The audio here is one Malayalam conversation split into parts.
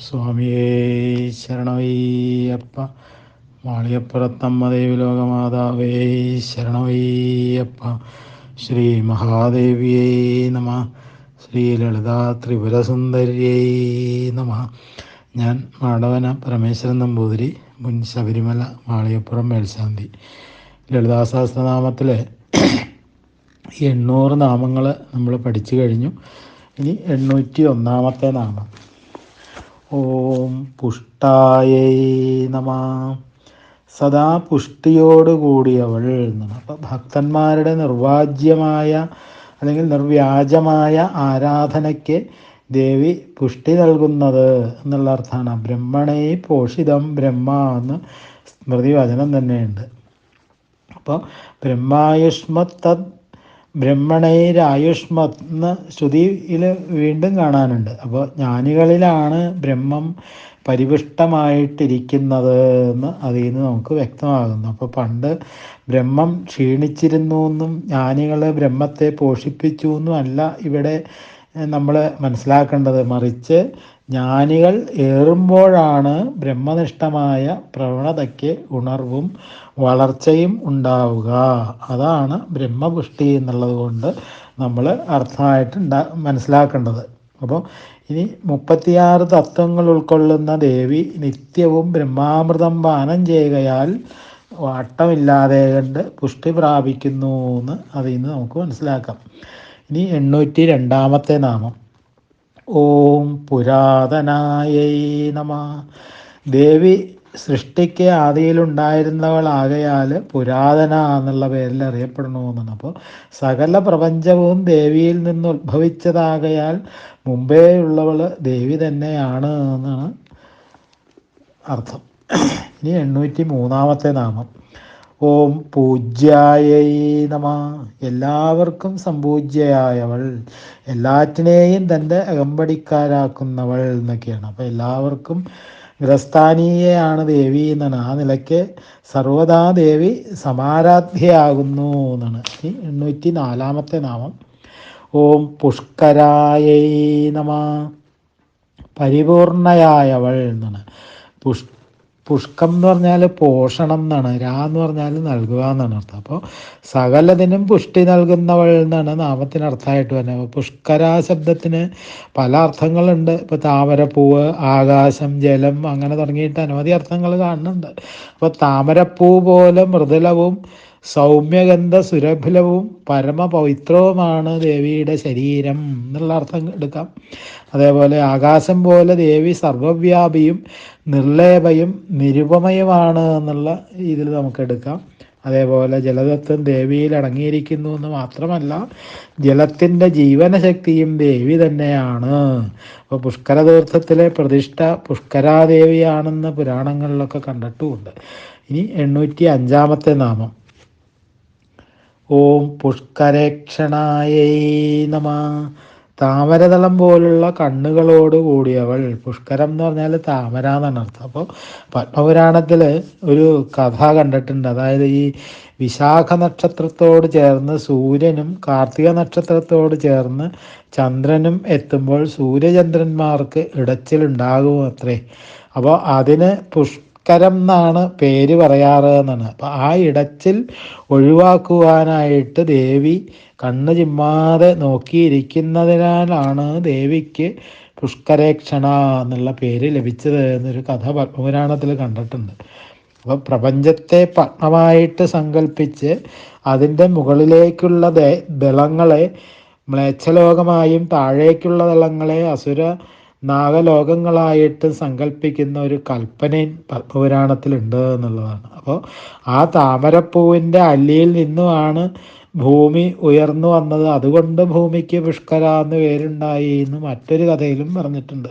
സ്വാമിയേ ശരണവയ്യപ്പ മാളിയപ്പുറത്തമ്മ ദേവിലോകമാതാവേ ശരണവയ്യപ്പ ശ്രീ മഹാദേവിയേ നമ. ശ്രീ ലളിതാ ത്രിപുരസുന്ദര്യേ നമ. ഞാൻ മാടവന പരമേശ്വരൻ നമ്പൂതിരി മുൻ ശബരിമല മാളിയപ്പുറം മേൽശാന്തി. ലളിതാ എണ്ണൂറ് നാമങ്ങൾ നമ്മൾ പഠിച്ചു കഴിഞ്ഞു. ഇനി എണ്ണൂറ്റി ഒന്നാമത്തെ നാമം. ഓം പുഷ്ടായ നമ. സദാ പുഷ്ടിയോടുകൂടിയവൾ എന്നാണ് അപ്പം ഭക്തന്മാരുടെ നിർവാജ്യമായ അല്ലെങ്കിൽ നിർവ്യാജമായ ആരാധനയ്ക്ക് ദേവി പുഷ്ടി നൽകുന്നത് എന്നുള്ള അർത്ഥമാണ്. ബ്രഹ്മണേ പോഷിതം ബ്രഹ്മ എന്ന് സ്മൃതിവചനം തന്നെയുണ്ട്. അപ്പോൾ ബ്രഹ്മായുഷ്മ തത് ബ്രഹ്മണൈരായുഷ്മത് ശ്രുതിയിൽ വീണ്ടും കാണാനുണ്ട്. അപ്പോൾ ജ്ഞാനികളിലാണ് ബ്രഹ്മം പരിപുഷ്ടമായിട്ടിരിക്കുന്നത് എന്ന് അതിൽ നിന്ന് നമുക്ക് വ്യക്തമാകുന്നു. അപ്പോൾ പണ്ട് ബ്രഹ്മം ക്ഷീണിച്ചിരുന്നു എന്നും ജ്ഞാനികൾ ബ്രഹ്മത്തെ പോഷിപ്പിച്ചു എന്നും അല്ല ഇവിടെ നമ്മൾ മനസ്സിലാക്കേണ്ടത്. മറിച്ച് ജ്ഞാനികൾ ഏറുമ്പോഴാണ് ബ്രഹ്മനിഷ്ഠമായ പ്രവണതയ്ക്ക് ഉണർവും വളർച്ചയും ഉണ്ടാവുക. അതാണ് ബ്രഹ്മപുഷ്ടി എന്നുള്ളത് കൊണ്ട് നമ്മൾ അർത്ഥമായിട്ട് ഉണ്ടാ മനസ്സിലാക്കേണ്ടത്. അപ്പോൾ ഇനി മുപ്പത്തിയാറ് തത്വങ്ങൾ ഉൾക്കൊള്ളുന്ന ദേവി നിത്യവും ബ്രഹ്മാമൃതം പാനം ചെയ്യുകയാൽ വാട്ടമില്ലാതെ കണ്ട് പുഷ്ടി പ്രാപിക്കുന്നു എന്ന് അതിൽ നിന്ന് നമുക്ക് മനസ്സിലാക്കാം. ഇനി എണ്ണൂറ്റി രണ്ടാമത്തെ നാമം. ഓം പുരാതനായൈ നമ. ദേവി സൃഷ്ടിക്ക് ആദിയിലുണ്ടായിരുന്നവളാകയാൽ പുരാതന എന്നുള്ള പേരിൽ അറിയപ്പെടണമെന്നാണ് അപ്പോൾ സകല പ്രപഞ്ചവും ദേവിയിൽ നിന്ന് ഉത്ഭവിച്ചതാകയാൽ മുമ്പേ ഉള്ളവൾ ദേവി തന്നെയാണ് എന്നാണ് അർത്ഥം. ഇനി എണ്ണൂറ്റി മൂന്നാമത്തെ നാമം. ഓം പൂജ്യായൈ നമ. എല്ലാവർക്കും സംപൂജ്യയായവൾ എല്ലാറ്റിനെയും തന്റെ അകമ്പടിക്കാരാക്കുന്നവൾ എന്നൊക്കെയാണ്. അപ്പോൾ എല്ലാവർക്കും ഗ്രസ്ഥാനീയയാണ് ദേവി എന്നാണ്. ആ നിലയ്ക്ക് സർവദാ ദേവി സമാരാധ്യയാകുന്നു എന്നാണ്. എണ്ണൂറ്റി നാലാമത്തെ നാമം. ഓം പുഷ്കരായൈ നമ. പരിപൂർണയായവൾ എന്നാണ്. പുഷ് പുഷ്കം എന്ന് പറഞ്ഞാൽ പോഷണം എന്നാണ്. രാ എന്ന് പറഞ്ഞാൽ നൽകുക എന്നാണ് അർത്ഥം. അപ്പോൾ സകലതിനും പുഷ്ടി നൽകുന്നവൾ എന്നാണ് നാമത്തിന് അർത്ഥമായിട്ട് വരുന്നത് അപ്പോൾ പുഷ്കരാ ശബ്ദത്തിന് പല അർത്ഥങ്ങളുണ്ട്. ഇപ്പോൾ താമരപ്പൂവ് ആകാശം ജലം അങ്ങനെ തുടങ്ങിയിട്ട് അനവധി അർത്ഥങ്ങൾ കാണുന്നുണ്ട്. അപ്പോൾ താമരപ്പൂ പോലെ മൃദുലവും സൗമ്യഗന്ധ സുരഭിലവും പരമപവിത്രവുമാണ് ദേവിയുടെ ശരീരം എന്നുള്ള അർത്ഥം എടുക്കാം. അതേപോലെ ആകാശം പോലെ ദേവി സർവവ്യാപിയും നിർലേപയും നിരുപമയുമാണ് എന്നുള്ള ഇതിൽ നമുക്ക് എടുക്കാം. അതേപോലെ ജലതത്വം ദേവിയിൽ അടങ്ങിയിരിക്കുന്നു എന്ന് മാത്രമല്ല ജലത്തിന്റെ ജീവനശക്തിയും ദേവി തന്നെയാണ്. അപ്പോൾ പുഷ്കര തീർത്ഥത്തിലെ പ്രതിഷ്ഠ പുഷ്കരാദേവിയാണെന്ന് പുരാണങ്ങളിലൊക്കെ കണ്ടിട്ടുമുണ്ട്. ഇനി എണ്ണൂറ്റി അഞ്ചാമത്തെ നാമം. ഓം പുഷ്കരേക്ഷണായൈ നമ. താമരതളം പോലുള്ള കണ്ണുകളോട് കൂടിയവൾ. പുഷ്കരം എന്ന് പറഞ്ഞാൽ താമര എന്നാണ് അർത്ഥം. അപ്പോൾ പത്മപുരാണത്തിൽ ഒരു കഥ കണ്ടിട്ടുണ്ട്. അതായത് ഈ വിശാഖ നക്ഷത്രത്തോട് ചേർന്ന് സൂര്യനും കാർത്തിക നക്ഷത്രത്തോട് ചേർന്ന് ചന്ദ്രനും എത്തുമ്പോൾ സൂര്യചന്ദ്രന്മാർക്ക് ഇടച്ചിലുണ്ടാകും അത്രേ അപ്പോൾ അതിന് പുഷ് പുഷ്കരം എന്നാണ് പേര് പറയാറ് എന്നാണ്. അപ്പം ആ ഇടച്ചിൽ ഒഴിവാക്കുവാനായിട്ട് ദേവി കണ്ണ് ചിമ്മാതെ നോക്കിയിരിക്കുന്നതിനാലാണ് ദേവിക്ക് പുഷ്കരേക്ഷണ എന്നുള്ള പേര് ലഭിച്ചത് എന്നൊരു കഥ പത്മപുരാണത്തിൽ കണ്ടിട്ടുണ്ട്. അപ്പോൾ പ്രപഞ്ചത്തെ പത്മമായിട്ട് സങ്കല്പിച്ച് അതിന്റെ മുകളിലേക്കുള്ള ദളങ്ങളെ മ്ലേച്ഛലോകമായും താഴേക്കുള്ള ദളങ്ങളെ അസുര നാഗലോകങ്ങളായിട്ട് സങ്കല്പിക്കുന്ന ഒരു കൽപ്പനയും പത്മപുരാണത്തിലുണ്ട് എന്നുള്ളതാണ്. അപ്പോൾ ആ താമരപ്പൂവിന്റെ അല്ലിയിൽ നിന്നുമാണ് ഭൂമി ഉയർന്നു വന്നത്. അതുകൊണ്ട് ഭൂമിക്ക് പുഷ്കര എന്ന് പേരുണ്ടായി എന്ന് മറ്റൊരു കഥയിലും പറഞ്ഞിട്ടുണ്ട്.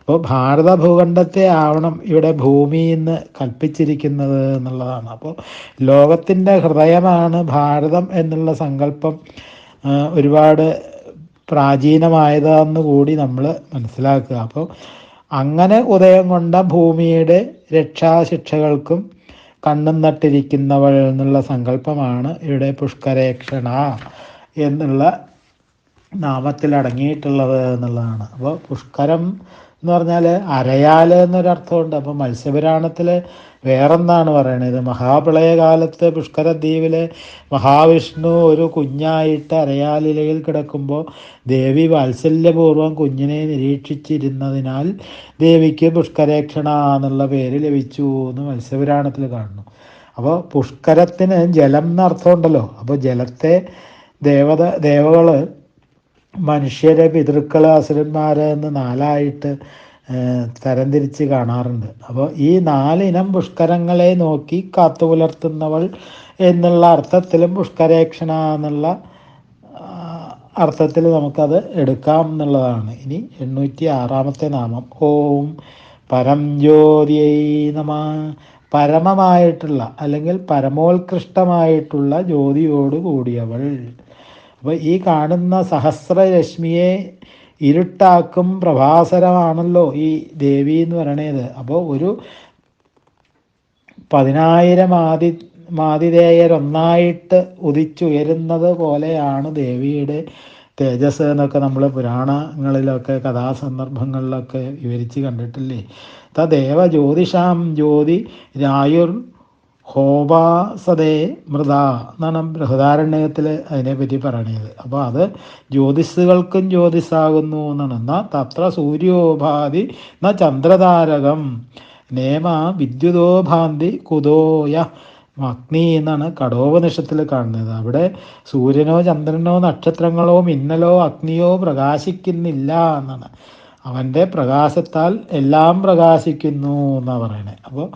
അപ്പോൾ ഭാരത ഭൂഖണ്ഡത്തെ ആവണം ഇവിടെ ഭൂമി എന്ന് കൽപ്പിച്ചിരിക്കുന്നത് എന്നുള്ളതാണ്. അപ്പോൾ ലോകത്തിന്റെ ഹൃദയമാണ് ഭാരതം എന്നുള്ള സങ്കല്പം ഒരുപാട് പ്രാചീനമായതാന്ന് കൂടി നമ്മൾ മനസ്സിലാക്കുക. അപ്പോൾ അങ്ങനെ ഉദയം കൊണ്ട ഭൂമിയുടെ രക്ഷാശിക്ഷകൾക്കും കണ്ണും നട്ടിരിക്കുന്നവൾ എന്നുള്ള സങ്കല്പമാണ് ഇവിടെ പുഷ്കരേക്ഷണ എന്നുള്ള നാമത്തിൽ അടങ്ങിയിട്ടുള്ളത് എന്നുള്ളതാണ്. അപ്പോൾ പുഷ്കരം എന്ന് പറഞ്ഞാൽ അരയാൽ എന്നൊരർത്ഥമുണ്ട്. അപ്പം മത്സ്യപുരാണത്തിൽ വേറെന്താണ് പറയണത്? മഹാപ്രളയകാലത്ത് പുഷ്കരദ്വീപിലെ മഹാവിഷ്ണു ഒരു കുഞ്ഞായിട്ട് അരയാലിലയിൽ കിടക്കുമ്പോൾ ദേവി വാത്സല്യപൂർവം കുഞ്ഞിനെ നിരീക്ഷിച്ചിരുന്നതിനാൽ ദേവിക്ക് പുഷ്കരേക്ഷണ എന്നുള്ള പേര് ലഭിച്ചു എന്ന് മത്സ്യപുരാണത്തിൽ കാണുന്നു. അപ്പോൾ പുഷ്കരത്തിന് ജലം എന്നർത്ഥമുണ്ടല്ലോ. അപ്പോൾ ജലത്തെ ദേവത ദേവകൾ മനുഷ്യരെ പിതൃക്കൾ അസുരന്മാർ എന്ന് നാലായിട്ട് തരംതിരിച്ച് കാണാറുണ്ട്. അപ്പോൾ ഈ നാലിനം പുഷ്കരങ്ങളെ നോക്കി കാത്തു പുലർത്തുന്നവൾ എന്നുള്ള അർത്ഥത്തിലും പുഷ്കരേക്ഷണ എന്നുള്ള അർത്ഥത്തിൽ നമുക്കത് എടുക്കാം എന്നുള്ളതാണ്. ഇനി എണ്ണൂറ്റി ആറാമത്തെ നാമം. ഓം പരം ജ്യോതിയൈ നമ. പരമമായിട്ടുള്ള അല്ലെങ്കിൽ പരമോത്കൃഷ്ടമായിട്ടുള്ള ജ്യോതിയോട് കൂടിയവൾ. അപ്പോൾ ഈ കാണുന്ന സഹസ്രരശ്മിയെ ഇരുട്ടാക്കും പ്രഭാസരമാണല്ലോ ഈ ദേവി എന്ന് പറയണത്. അപ്പോൾ ഒരു പതിനായിരം ആദി മാതിഥേയരൊന്നായിട്ട് ഉദിച്ചുയരുന്നത് പോലെയാണ് ദേവിയുടെ തേജസ് എന്നൊക്കെ നമ്മൾ പുരാണങ്ങളിലൊക്കെ കഥാസന്ദർഭങ്ങളിലൊക്കെ വിവരിച്ച് കണ്ടിട്ടില്ലേ? തദേവ ജ്യോതിഷാം ജ്യോതി രായുർ ഹോപാസതേ മൃത എന്നാണ് ബൃഹദാരണ്യത്തിൽ അതിനെപ്പറ്റി പറയണത്. അപ്പോൾ അത് ജ്യോതിസ്സുകൾക്കും ജ്യോതിസാകുന്നു എന്നാണ്. എന്നാൽ തത്ര സൂര്യോപാധി ന ചന്ദ്രതാരകം നേമ വിദ്യുതോഭാന്തി കുതോയ അഗ്നി എന്നാണ് കടോപനിഷത്തിൽ കാണുന്നത്. അവിടെ സൂര്യനോ ചന്ദ്രനോ നക്ഷത്രങ്ങളോ മിന്നലോ അഗ്നിയോ പ്രകാശിക്കുന്നില്ല എന്നാണ്. അവന്റെ പ്രകാശത്താൽ എല്ലാം പ്രകാശിക്കുന്നു എന്നാണ് പറയണത് അപ്പോൾ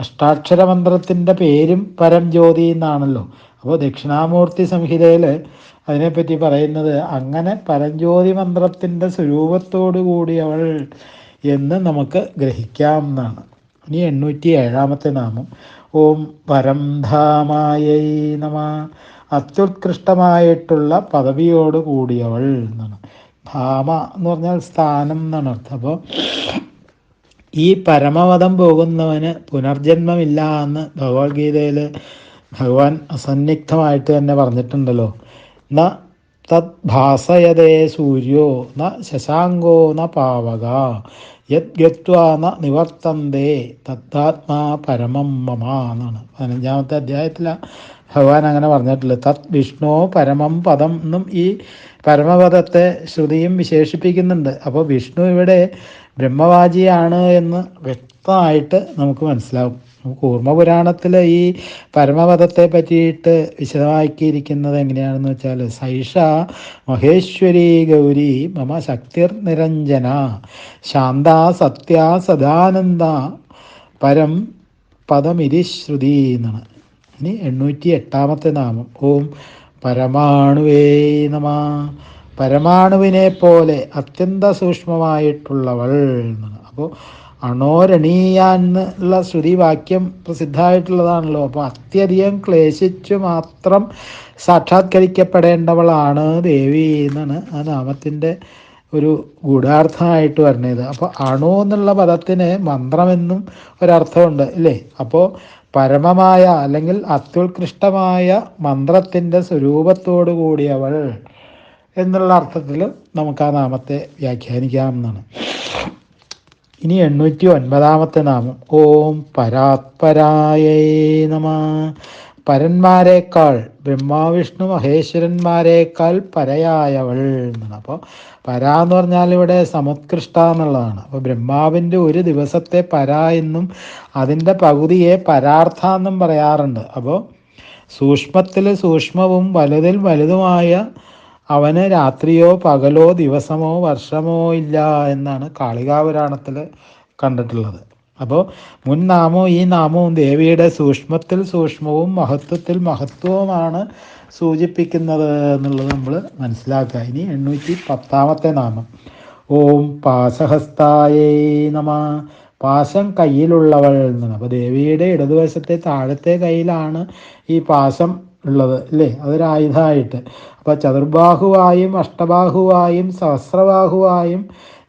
അഷ്ടാക്ഷര മന്ത്രത്തിന്റെ പേരും പരം ജ്യോതി എന്നാണല്ലോ. അപ്പോൾ ദക്ഷിണാമൂർത്തി സംഹിതയിൽ അതിനെപ്പറ്റി പറയുന്നത് അങ്ങനെ പരഞ്ജ്യോതി മന്ത്രത്തിന്റെ സ്വരൂപത്തോടു കൂടി അവൾ എന്ന് നമുക്ക് ഗ്രഹിക്കാം എന്നാണ്. ഇനി എണ്ണൂറ്റി ഏഴാമത്തെ നാമം. ഓം പരം ധാമായൈ നമ. അത്യുത്കൃഷ്ടമായിട്ടുള്ള പദവിയോട് കൂടിയവൾ എന്നാണ്. ധാമ എന്ന് പറഞ്ഞാൽ സ്ഥാനം എന്നാണ് അർത്ഥം. അപ്പോൾ ഈ പരമപദം പോകുന്നവന് പുനർജന്മമില്ല എന്ന് ഭഗവത്ഗീതയിൽ ഭഗവാൻ അസന്നിഗ്ധമായിട്ട് തന്നെ പറഞ്ഞിട്ടുണ്ടല്ലോ. ന തത് ഭാസയതേ സൂര്യോ ന ശശാങ്കോ ന പാവക. യദ്ഗത്വാ ന നിവർത്തന്തേ തത്താത്മാ പരമം മമ എന്നാണ്. പതിനഞ്ചാമത്തെ അധ്യായത്തിലാണ് ഭഗവാൻ അങ്ങനെ പറഞ്ഞിട്ടുള്ളത്. തത് വിഷ്ണു പരമം പദം എന്നും ഈ പരമപദത്തെ ശ്രുതിയും വിശേഷിപ്പിക്കുന്നുണ്ട്. അപ്പോൾ വിഷ്ണു ഇവിടെ ബ്രഹ്മവാചിയാണ് എന്ന് വ്യക്തമായിട്ട് നമുക്ക് മനസ്സിലാവും. കൂർമ്മപുരാണത്തിൽ ഈ പരമപദത്തെ പറ്റിയിട്ട് വിശദമാക്കിയിരിക്കുന്നത് എങ്ങനെയാണെന്ന് വെച്ചാൽ സൈഷ മഹേശ്വരി ഗൗരി മമ ശക്തിർ നിരഞ്ജന ശാന്ത സത്യ സദാനന്ദ പരം പദമിരിശ്രുതി എന്നാണ്. ഇനി എണ്ണൂറ്റി എട്ടാമത്തെ നാമം. ഓം പരമാണുവേ നമ. പരമാണുവിനെ പോലെ അത്യന്ത സൂക്ഷ്മമായിട്ടുള്ളവൾ അപ്പോൾ അണോരണീയാന്നുള്ള ശ്രുതിവാക്യം പ്രസിദ്ധമായിട്ടുള്ളതാണല്ലോ. അപ്പോൾ അത്യധികം ക്ലേശിച്ചു മാത്രം സാക്ഷാത്കരിക്കപ്പെടേണ്ടവളാണ് ദേവി എന്നാണ് ആ നാമത്തിന്റെ ഒരു ഗൂഢാർത്ഥമായിട്ട് പറഞ്ഞത് അപ്പോൾ അണു എന്നുള്ള പദത്തിന് മന്ത്രമെന്നും ഒരർത്ഥമുണ്ട് ഇല്ലേ? അപ്പോൾ പരമമായ അല്ലെങ്കിൽ അത്യുത്കൃഷ്ടമായ മന്ത്രത്തിന്റെ സ്വരൂപത്തോടു കൂടിയവൾ എന്നുള്ള അർത്ഥത്തിൽ നമുക്ക് ആ നാമത്തെ വ്യാഖ്യാനിക്കാമെന്നാണ് ഇനി എണ്ണൂറ്റി ഒൻപതാമത്തെ നാമം. ഓം പരാത്പരായ നമ. പരന്മാരെക്കാൾ ബ്രഹ്മാവിഷ്ണു മഹേശ്വരന്മാരെക്കാൾ പരയായവൾ എന്നാണ്. അപ്പോൾ പര എന്ന് പറഞ്ഞാൽ ഇവിടെ സമുത്കൃഷ്ട എന്നുള്ളതാണ്. അപ്പോൾ ബ്രഹ്മാവിന്റെ ഒരു ദിവസത്തെ പര എന്നും അതിന്റെ പകുതിയെ പരാർത്ഥ എന്നും പറയാറുണ്ട്. അപ്പോൾ സൂക്ഷ്മത്തിൽ സൂക്ഷ്മവും വലുതിൽ വലുതുമായ അവന് രാത്രിയോ പകലോ ദിവസമോ വർഷമോ ഇല്ല എന്നാണ് കാളികാപുരാണത്തിൽ കണ്ടിട്ടുള്ളത്. അപ്പോൾ മുൻ നാമവും ഈ നാമവും ദേവിയുടെ സൂക്ഷ്മത്തിൽ സൂക്ഷ്മവും മഹത്വത്തിൽ മഹത്വവുമാണ് സൂചിപ്പിക്കുന്നത് എന്നുള്ളത് നമ്മൾ മനസ്സിലാക്കുക. ഇനി എണ്ണൂറ്റി പത്താമത്തെ നാമം. ഓം പാശഹസ്തായേ നമ. പാശം കയ്യിലുള്ളവൾ എന്നാണ്. അപ്പോൾ ദേവിയുടെ ഇടതുവശത്തെ താഴത്തെ കയ്യിലാണ് ഈ പാശം ഉള്ളത് അല്ലേ? അതൊരായുധമായിട്ട് അപ്പോൾ ചതുർബാഹുവായും അഷ്ടബാഹുവായും സഹസ്രബാഹുവായും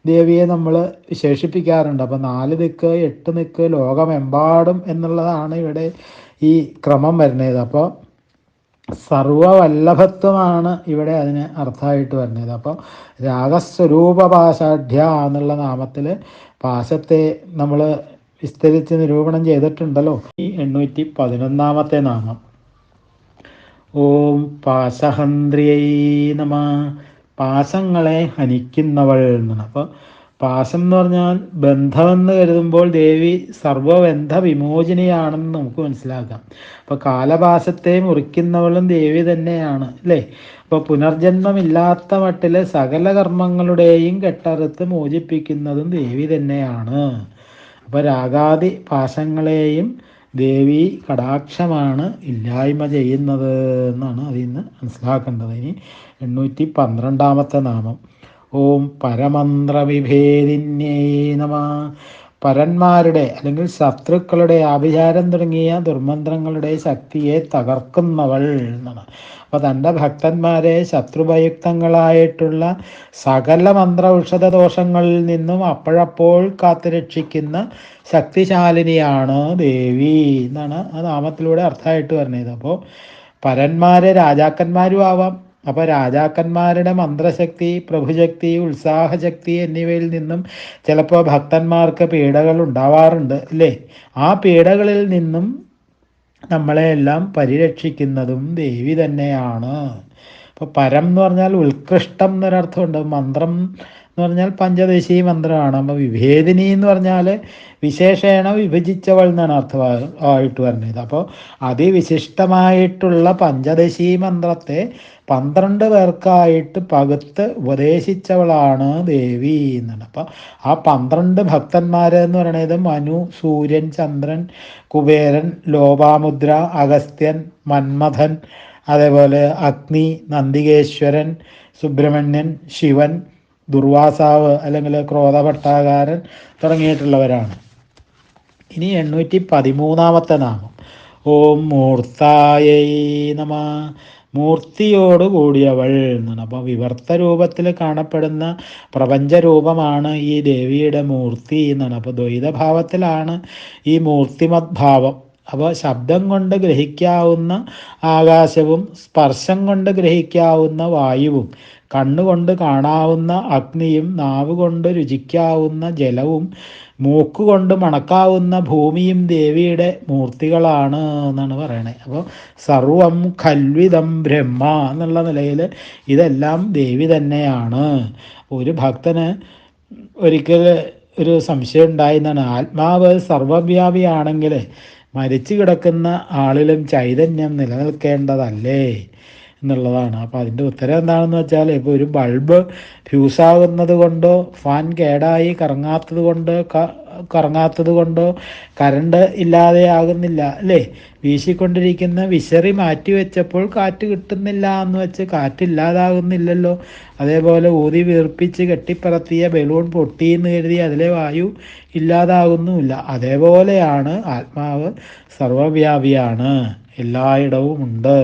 ദേവിയെ നമ്മൾ വിശേഷിപ്പിക്കാറുണ്ട്. അപ്പം നാല് ദിക്ക് എട്ട് നിക്ക് ലോകമെമ്പാടും എന്നുള്ളതാണ് ഇവിടെ ഈ ക്രമം വരുന്നത്. അപ്പോൾ സർവവല്ലഭത്വമാണ് ഇവിടെ അതിന് അർത്ഥമായിട്ട് വരുന്നത്. അപ്പോൾ രാഗസ്വരൂപ പാശാഢ്യ എന്നുള്ള നാമത്തിൽ പാശത്തെ നമ്മൾ വിസ്തരിച്ച് നിരൂപണം ചെയ്തിട്ടുണ്ടല്ലോ. ഈ എണ്ണൂറ്റി പതിനൊന്നാമത്തെ നാമം. ഓം പാശഹന്ത്രിയൈ നമ. പാശങ്ങളെ ഹനിക്കുന്നവൾ എന്നാണ്. അപ്പോൾ പാസം എന്ന് പറഞ്ഞാൽ ബന്ധമെന്ന് കരുതുമ്പോൾ ദേവി സർവബന്ധ വിമോചനയാണെന്ന് നമുക്ക് മനസ്സിലാക്കാം. അപ്പോൾ കാലപാസത്തെ മുറിക്കുന്നവളും ദേവി തന്നെയാണ് അല്ലേ? അപ്പോൾ പുനർജന്മമില്ലാത്ത മട്ടിൽ സകല കർമ്മങ്ങളുടെയും കെട്ടറുത്ത് മോചിപ്പിക്കുന്നതും ദേവി തന്നെയാണ്. അപ്പോൾ രാഗാദി പാശങ്ങളെയും ദേവി കടാക്ഷമാണ് ഇല്ലായ്മ ചെയ്യുന്നത് എന്നാണ് അതിൽ നിന്ന് മനസ്സിലാക്കേണ്ടത്. ഇനി എണ്ണൂറ്റി പന്ത്രണ്ടാമത്തെ നാമം. ഓം പരമന്ത്രവിഭേദിന്യേ നമ. പരന്മാരുടെ അല്ലെങ്കിൽ ശത്രുക്കളുടെ ആഭിചാരം തുടങ്ങിയ ദുർമന്ത്രങ്ങളുടെ ശക്തിയെ തകർക്കുന്നവൾ എന്നാണ്. അപ്പോൾ തന്റെ ഭക്തന്മാരെ ശത്രുപയുക്തങ്ങളായിട്ടുള്ള സകല മന്ത്ര ഔഷധ ദോഷങ്ങളിൽ നിന്നും അപ്പോഴപ്പോൾ കാത്തുരക്ഷിക്കുന്ന ശക്തിശാലിനിയാണ് ദേവി എന്നാണ് ആ നാമത്തിലൂടെ അർത്ഥമായിട്ട് പറഞ്ഞത്. അപ്പോൾ പരന്മാരെ രാജാക്കന്മാരും ആവാം അപ്പോൾ രാജാക്കന്മാരുടെ മന്ത്രശക്തി പ്രഭുശക്തി ഉത്സാഹശക്തി എന്നിവയിൽ നിന്നും ചിലപ്പോൾ ഭക്തന്മാർക്ക് പീഡകൾ ഉണ്ടാവാറുണ്ട് അല്ലേ? ആ പീഡകളിൽ നിന്നും നമ്മളെയെല്ലാം പരിരക്ഷിക്കുന്നതും ദേവി തന്നെയാണ്. അപ്പോൾ പരം എന്ന് പറഞ്ഞാൽ ഉത്കൃഷ്ടം എന്നൊരർത്ഥമുണ്ട്. മന്ത്രം എന്ന് പറഞ്ഞാൽ പഞ്ചദേശീയ മന്ത്രമാണ്. അപ്പോൾ വിഭേദിനി എന്ന് പറഞ്ഞാൽ വിശേഷേണ വിഭജിച്ചവൾ എന്നാണ് അർത്ഥമായിട്ട് വരുന്നത് അപ്പോൾ അതിവിശിഷ്ടമായിട്ടുള്ള പഞ്ചദശീ മന്ത്രത്തെ പന്ത്രണ്ട് പേർക്കായിട്ട് പകുത്ത് ഉപദേശിച്ചവളാണ് ദേവി എന്നാണ്. അപ്പോൾ ആ പന്ത്രണ്ട് ഭക്തന്മാർ എന്ന് പറയുന്നത് മനു സൂര്യൻ ചന്ദ്രൻ കുബേരൻ ലോപാമുദ്ര അഗസ്ത്യൻ മന്മഥൻ അതേപോലെ അഗ്നി നന്ദികേശ്വരൻ സുബ്രഹ്മണ്യൻ ശിവൻ ദുർവാസാവ് അല്ലെങ്കിൽ ക്രോധഭട്ടാകാരൻ തുടങ്ങിയിട്ടുള്ളവരാണ്. ഇനി എണ്ണൂറ്റി പതിമൂന്നാമത്തെ നാമം. ഓം മൂർത്തായൈ നമ. മൂർത്തിയോട് കൂടിയവൾ എന്നാണ് അപ്പോൾ വിവർത്ത രൂപത്തിൽ കാണപ്പെടുന്ന പ്രപഞ്ച രൂപമാണ് ഈ ദേവിയുടെ മൂർത്തി എന്നാണ്. അപ്പോൾ ദ്വൈതഭാവത്തിലാണ് ഈ മൂർത്തിമദ്ഭാവം. അപ്പോൾ ശബ്ദം കൊണ്ട് ഗ്രഹിക്കാവുന്ന ആകാശവും സ്പർശം കൊണ്ട് ഗ്രഹിക്കാവുന്ന വായുവും കണ്ണുകൊണ്ട് കാണാവുന്ന അഗ്നിയും നാവുകൊണ്ട് രുചിക്കാവുന്ന ജലവും മൂക്കുകൊണ്ട് മണക്കാവുന്ന ഭൂമിയും ദേവിയുടെ മൂർത്തികളാണ് എന്നാണ് പറയണത് അപ്പോൾ സർവം കൽവിതം ബ്രഹ്മ എന്നുള്ള നിലയിൽ ഇതെല്ലാം ദേവി തന്നെയാണ്. ഒരു ഭക്തന് ഒരിക്കൽ ഒരു സംശയം ഉണ്ടായി എന്നാണ് ആത്മാവ് സർവവ്യാപിയാണെങ്കിൽ മരിച്ചു കിടക്കുന്ന ആളിലും ചൈതന്യം നിലനിൽക്കേണ്ടതല്ലേ? എന്നുള്ളതാണ്. അപ്പോൾ അതിന്റെ ഉത്തരം എന്താണെന്ന് വെച്ചാൽ ഇപ്പോൾ ഒരു ബൾബ് ഫ്യൂസാകുന്നത് കൊണ്ടോ ഫാൻ കേടായി കറങ്ങാത്തത് കൊണ്ട് കറങ്ങാത്തത് കൊണ്ടോ കറണ്ട് ഇല്ലാതെ ആകുന്നില്ല അല്ലേ? വീശിക്കൊണ്ടിരിക്കുന്ന വിശറി മാറ്റി വെച്ചപ്പോൾ കാറ്റ് കിട്ടുന്നില്ല എന്ന് വെച്ച് കാറ്റില്ലാതാകുന്നില്ലല്ലോ അതേപോലെ ഊതി വീർപ്പിച്ച് കെട്ടിപ്പറത്തിയ ബലൂൺ പൊട്ടിയെന്ന് കരുതി അതിലെ വായു ഇല്ലാതാകുന്നുമില്ല. അതേപോലെയാണ് ആത്മാവ് സർവവ്യാപിയാണ്. എല്ലായിടവും ഉണ്ട്.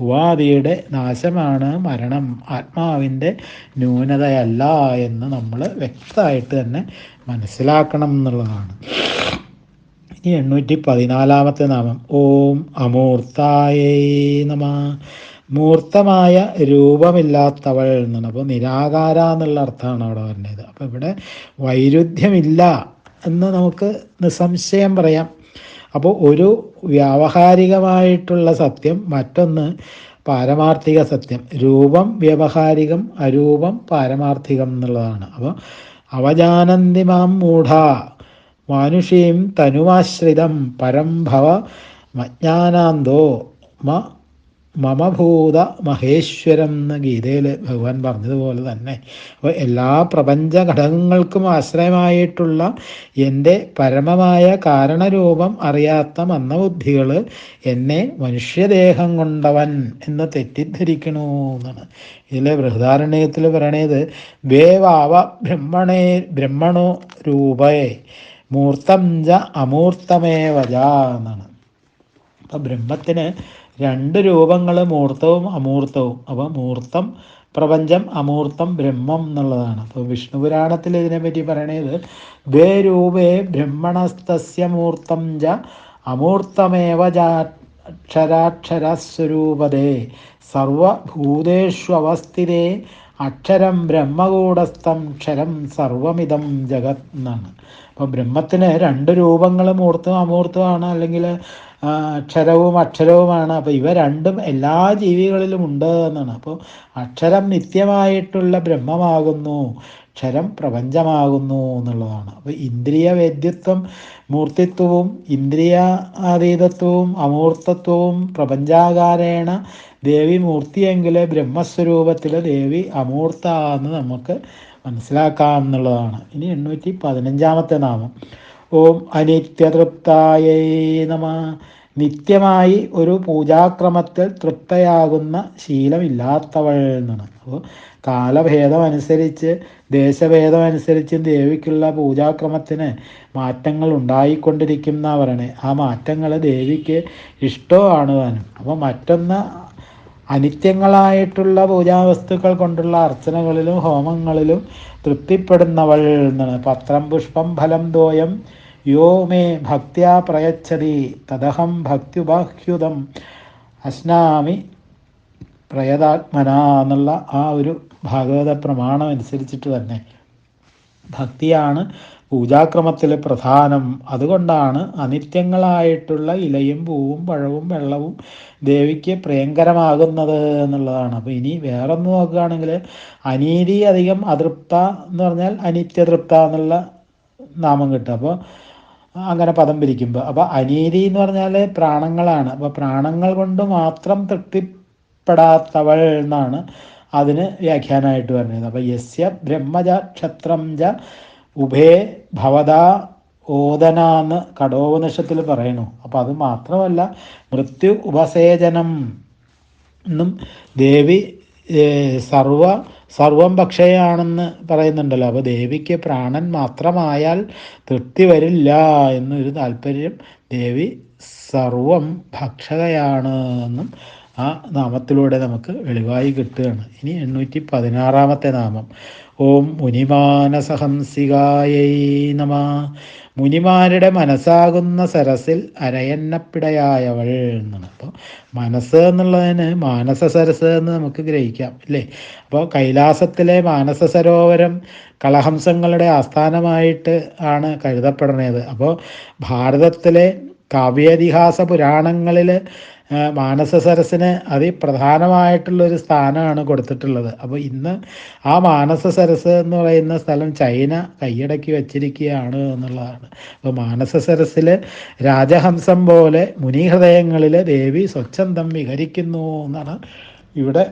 ഉപാധിയുടെ നാശമാണ് മരണം. ആത്മാവിന്റെ ന്യൂനതയല്ല എന്ന് നമ്മൾ വ്യക്തമായിട്ട് തന്നെ മനസ്സിലാക്കണം എന്നുള്ളതാണ്. ഇനി എണ്ണൂറ്റി പതിനാലാമത്തെ നാമം. ഓം അമൂർത്തായേ നമ. മൂർത്തമായ രൂപമില്ലാത്തവൾ എന്നാണ് അപ്പോൾ നിരാകാര എന്നുള്ള അർത്ഥമാണ് അവിടെ പറഞ്ഞത് അപ്പോൾ ഇവിടെ വൈരുദ്ധ്യമില്ല എന്ന് നമുക്ക് നിസ്സംശയം പറയാം. അപ്പോൾ ഒരു വ്യാവഹാരികമായിട്ടുള്ള സത്യം മറ്റൊന്ന് പാരമാർത്ഥിക സത്യം. രൂപം വ്യവഹാരികം അരൂപം പാരമാർത്ഥികം എന്നുള്ളതാണ്. അപ്പോൾ അവജാനന്തിമാം മൂഢ. മാനുഷീം തനുമാശ്രിതം പരംഭവ മജ്ഞാനാന്തോ മ മമഭൂത മഹേശ്വരം എന്ന ഗീതയിൽ ഭഗവാൻ പറഞ്ഞതുപോലെ തന്നെ. അപ്പോൾ എല്ലാ പ്രപഞ്ച ഘടകങ്ങൾക്കും ആശ്രയമായിട്ടുള്ള എന്റെ പരമമായ കാരണരൂപം അറിയാത്ത മന്ദബുദ്ധികൾ എന്നെ മനുഷ്യദേഹം കൊണ്ടവൻ എന്ന് തെറ്റിദ്ധരിക്കണു എന്നാണ്. ഇതിലെ ബൃഹദാരണ്യത്തിൽ പറയണത് ദേവാവ ബ്രഹ്മണേ ബ്രഹ്മണോ രൂപേ മൂർത്തം ജ അമൂർത്തമേവജ എന്നാണ് അപ്പം ബ്രഹ്മത്തിന് രണ്ട് രൂപങ്ങൾ മൂർത്തവും അമൂർത്തവും. അപ്പോൾ മൂർത്തം പ്രപഞ്ചം അമൂർത്തം ബ്രഹ്മം എന്നുള്ളതാണ്. അപ്പോൾ വിഷ്ണു പുരാണത്തിൽ ഇതിനെപ്പറ്റി പറയണത് ദ്വേ രൂപേ ബ്രഹ്മണസ്തസ്യ മൂർത്തം ജ അമൂർത്തമേവ ജാക്ഷരാക്ഷരസ്വരൂപതേ സർവഭൂതേഷു അവസ്ഥിതേ അക്ഷരം ബ്രഹ്മകൂടസ്ഥം ക്ഷരം സർവമിതം ജഗത് എന്നാണ്. അപ്പോൾ ബ്രഹ്മത്തിന് രണ്ട് രൂപങ്ങൾ മൂർത്തം അമൂർത്തമാണ് അല്ലെങ്കിൽ അക്ഷരവും അക്ഷരവുമാണ്. അപ്പോൾ ഇവ രണ്ടും എല്ലാ ജീവികളിലും ഉണ്ട് എന്നാണ്. അപ്പോൾ അക്ഷരം നിത്യമായിട്ടുള്ള ബ്രഹ്മമാകുന്നു. അക്ഷരം പ്രപഞ്ചമാകുന്നു എന്നുള്ളതാണ്. അപ്പോൾ ഇന്ദ്രിയ വേദ്യത്വം മൂർത്തിത്വവും ഇന്ദ്രിയ അതീതത്വവും അമൂർത്തത്വവും പ്രപഞ്ചാകാരേണ ദേവി മൂർത്തിയെങ്കിൽ ബ്രഹ്മസ്വരൂപത്തിൽ ദേവി അമൂർത്ത എന്ന് നമുക്ക് മനസ്സിലാക്കാം എന്നുള്ളതാണ്. ഇനി എണ്ണൂറ്റി പതിനഞ്ചാമത്തെ നാമം. ഓം അനിത്യതൃപ്തായ നമ. നിത്യമായി ഒരു പൂജാക്രമത്തിൽ തൃപ്തയാകുന്ന ശീലമില്ലാത്തവൾ എന്നാണ് അപ്പോൾ കാലഭേദം അനുസരിച്ച് ദേശഭേദം അനുസരിച്ച് ദേവിക്കുള്ള പൂജാക്രമത്തിന് മാറ്റങ്ങൾ ഉണ്ടായിക്കൊണ്ടിരിക്കുന്നവരാണ്. ആ മാറ്റങ്ങൾ ദേവിക്ക് ഇഷ്ടമാണ് താനും അപ്പോൾ മറ്റൊന്ന് അനിത്യങ്ങളായിട്ടുള്ള പൂജാവസ്തുക്കൾ കൊണ്ടുള്ള അർച്ചനകളിലും ഹോമങ്ങളിലും തൃപ്തിപ്പെടുന്നവൾ എന്നാണ്. പത്രം പുഷ്പം ഫലം ദോയം യോ മേ ഭക്യാ പ്രയച്ഛതി തദഹം ഭക്തിയുപാഹ്യുതം അശ്നാമി പ്രയതാത്മന എന്നുള്ള ആ ഒരു ഭാഗവത പ്രമാണം അനുസരിച്ചിട്ട് തന്നെ. ഭക്തിയാണ് പൂജാക്രമത്തിൽ പ്രധാനം. അതുകൊണ്ടാണ് അനിത്യങ്ങളായിട്ടുള്ള ഇലയും പൂവും പഴവും വെള്ളവും ദേവിക്ക് പ്രിയങ്കരമാകുന്നത് എന്നുള്ളതാണ്. അപ്പോൾ ഇനി വേറൊന്ന് നോക്കുകയാണെങ്കിൽ അനീതി അധികം അതൃപ്ത എന്ന് പറഞ്ഞാൽ അനിത്യതൃപ്ത എന്നുള്ള നാമം കിട്ടും. അപ്പോൾ അങ്ങനെ പദം പിരിക്കുമ്പോൾ അപ്പോൾ അനീതി എന്ന് പറഞ്ഞാൽ പ്രാണങ്ങളാണ്. അപ്പോൾ പ്രാണങ്ങൾ കൊണ്ട് മാത്രം തൃപ്തിപ്പെടാത്തവൾ എന്നാണ് അതിന് വ്യാഖ്യാനമായിട്ട് പറഞ്ഞത്. അപ്പോൾ യസ്യ ബ്രഹ്മജ ക്ഷത്രം ജ ഉഭേ ഭവത ഓദന എന്ന് കടോപനിഷത്തിൽ പറയണു അപ്പോൾ അത് മാത്രമല്ല മൃത്യു ഉപസേചനം എന്നും ദേവി സർവ സർവം ഭക്ഷയാണെന്ന് പറയുന്നുണ്ടല്ലോ. അപ്പോൾ ദേവിക്ക് പ്രാണൻ മാത്രമായാൽ തൃപ്തി വരില്ല എന്നൊരു താല്പര്യം ദേവി സർവം ഭക്ഷകയാണ് എന്നും ആ നാമത്തിലൂടെ നമുക്ക് വെളിവായി കിട്ടുകയാണ്. ഇനി എണ്ണൂറ്റി പതിനാറാമത്തെ നാമം. ഓം മുനിമാനസഹംസികായൈ നമ. മുനിമാരുടെ മനസ്സാകുന്ന സരസിൽ അരയന്നപ്പിടയായവൾ എന്നാണ്. അപ്പോൾ മനസ്സ് എന്നുള്ളതിന് മാനസ സരസ് എന്ന് നമുക്ക് ഗ്രഹിക്കാം അല്ലേ? അപ്പോൾ കൈലാസത്തിലെ മാനസ സരോവരം കളഹംസങ്ങളുടെ ആസ്ഥാനമായിട്ട് ആണ് കരുതപ്പെടുന്നത്. അപ്പോൾ ഭാരതത്തിലെ കാവ്യാതിഹാസ പുരാണങ്ങളിൽ മാനസ സരസിന് അതിപ്രധാനമായിട്ടുള്ളൊരു സ്ഥാനമാണ് കൊടുത്തിട്ടുള്ളത്. അപ്പോൾ ഇന്ന് ആ മാനസ സരസ് എന്ന് പറയുന്ന സ്ഥലം ചൈന കൈയടക്കി വച്ചിരിക്കുകയാണ് എന്നുള്ളതാണ്. അപ്പോൾ മാനസ സരസിൽ രാജഹംസം പോലെ മുനിഹൃദയങ്ങളിൽ ദേവി സ്വച്ഛന്തം വിഹരിക്കുന്നു എന്നാണ് ഇവിടെ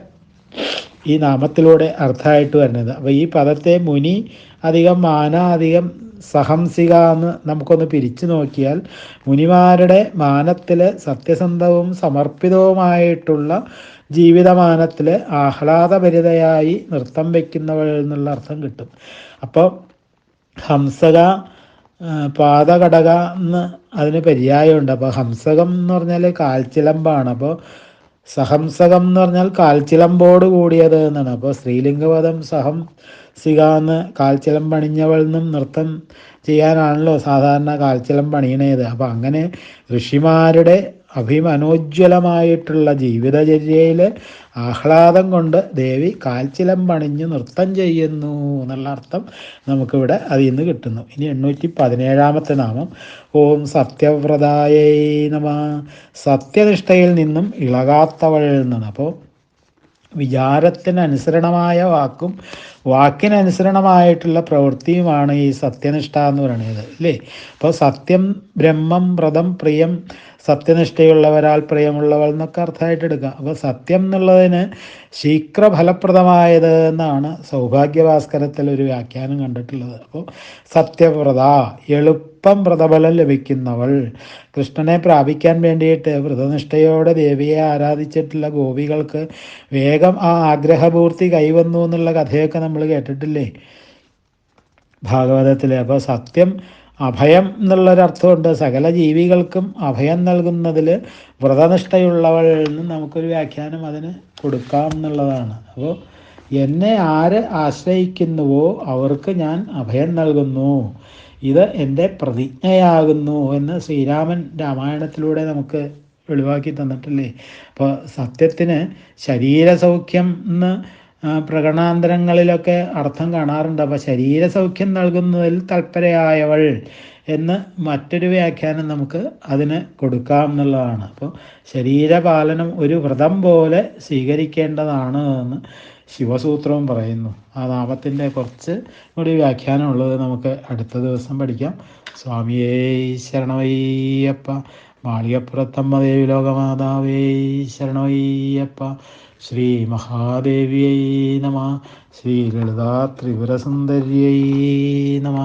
ഈ നാമത്തിലൂടെ അർത്ഥമായിട്ട് വരുന്നത്. അപ്പോൾ ഈ പദത്തെ മുനി അധികം മാന അധികം സഹംസിക എന്ന് നമുക്കൊന്ന് പിരിച്ചു നോക്കിയാൽ മുനിമാരുടെ മാനത്തിൽ സത്യസന്ധവും സമർപ്പിതവുമായിട്ടുള്ള ജീവിതമാനത്തിൽ ആഹ്ലാദഭരിതയായി നൃത്തം വയ്ക്കുന്നവൾ എന്നുള്ള അർത്ഥം കിട്ടും. അപ്പോൾ ഹംസക പാദഘടക എന്ന് അതിന് പര്യായമുണ്ട്. അപ്പോൾ ഹംസകം എന്ന് പറഞ്ഞാൽ കാൽച്ചിലമ്പാണ്. അപ്പോൾ സഹംസകം എന്ന് പറഞ്ഞാൽ കാൽച്ചിലമ്പോട് കൂടിയത് എന്നാണ്. അപ്പോൾ സ്ത്രീലിംഗപദം സഹം സിക എന്ന് കാൽച്ചിലം പണിഞ്ഞവൾ എന്നും നൃത്തം ചെയ്യാനാണല്ലോ സാധാരണ കാൽച്ചിലം പണിയണേത്. അപ്പോൾ അങ്ങനെ ഋഷിമാരുടെ അഭിമനോജ്വലമായിട്ടുള്ള ജീവിതചര്യയിൽ ആഹ്ലാദം കൊണ്ട് ദേവി കാൽച്ചിലം പണിഞ്ഞ് നൃത്തം ചെയ്യുന്നു എന്നുള്ള അർത്ഥം നമുക്കിവിടെ അതിൽ നിന്ന് കിട്ടുന്നു. ഇനി എണ്ണൂറ്റി പതിനേഴാമത്തെ നാമം. ഓം സത്യവ്രതായ നമ. സത്യനിഷ്ഠയിൽ നിന്നും ഇളകാത്തവൾ എന്നാണ്. അപ്പോൾ വിചാരത്തിനനുസരണമായ വാക്കും വാക്കിനനുസരണമായിട്ടുള്ള പ്രവൃത്തിയുമാണ് ഈ സത്യനിഷ്ഠ എന്ന് പറയുന്നത്. അല്ലേ അപ്പോൾ സത്യം ബ്രഹ്മം വ്രതം പ്രിയം സത്യനിഷ്ഠയുള്ളവരാൽ പ്രിയമുള്ളവൾ എന്നൊക്കെ അർത്ഥമായിട്ട് എടുക്കാം അപ്പോൾ സത്യം എന്നുള്ളതിന് ശീഘ്രഫലപ്രദമായത് എന്നാണ് സൗഭാഗ്യഭാസ്കരത്തിൽ ഒരു വ്യാഖ്യാനം കണ്ടിട്ടുള്ളത്. അപ്പോൾ സത്യവ്രത എളുപ്പം വ്രതഫലം ലഭിക്കുന്നവൾ കൃഷ്ണനെ പ്രാപിക്കാൻ വേണ്ടിയിട്ട് വ്രതനിഷ്ഠയോടെ ദേവിയെ ആരാധിച്ചിട്ടുള്ള ഗോപികൾക്ക് വേഗം ആ ആഗ്രഹപൂർത്തി കൈവന്നു എന്നുള്ള കഥയൊക്കെ നമ്മൾ കേട്ടിട്ടില്ലേ? ഭാഗവതത്തിലെ. അപ്പോൾ സത്യം അഭയം എന്നുള്ളൊരർത്ഥമുണ്ട്. സകല ജീവികൾക്കും അഭയം നൽകുന്നതിൽ വ്രതനിഷ്ഠയുള്ളവൾ എന്ന് നമുക്കൊരു വ്യാഖ്യാനം അതിന് കൊടുക്കാം എന്നുള്ളതാണ്. അപ്പോൾ എന്നെ ആര് ആശ്രയിക്കുന്നുവോ അവർക്ക് ഞാൻ അഭയം നൽകുന്നു. ഇത് എന്റെ പ്രതിജ്ഞയാകുന്നു എന്ന് ശ്രീരാമൻ രാമായണത്തിലൂടെ നമുക്ക് വെളിവാക്കി തന്നിട്ടില്ലേ? അപ്പോൾ സത്യത്തിന് ശരീരസൗഖ്യം എന്ന് പ്രകടനാന്തരങ്ങളിലൊക്കെ അർത്ഥം കാണാറുണ്ട്. അപ്പോൾ ശരീരസൗഖ്യം നൽകുന്നതിൽ തൽപരയായവൾ എന്ന് മറ്റൊരു വ്യാഖ്യാനം നമുക്ക് അതിന് കൊടുക്കാം എന്നുള്ളതാണ്. അപ്പോൾ ശരീരപാലനം ഒരു വ്രതം പോലെ സ്വീകരിക്കേണ്ടതാണ് എന്ന് ശിവസൂത്രവും പറയുന്നു. ആ നാമത്തിന്റെ കുറച്ച് കൂടി വ്യാഖ്യാനമുള്ളത് നമുക്ക് അടുത്ത ദിവസം പഠിക്കാം. സ്വാമിയേ ശരണവയ്യപ്പ മാളികപ്പുറത്തമ്മ ദേവി ലോകമാതാവേ ശരണമയ്യപ്പ ശ്രീ മഹാദേവിയൈ നമ ശ്രീ ലളിതാ ത്രിപുരസുന്ദര്യൈ നമ.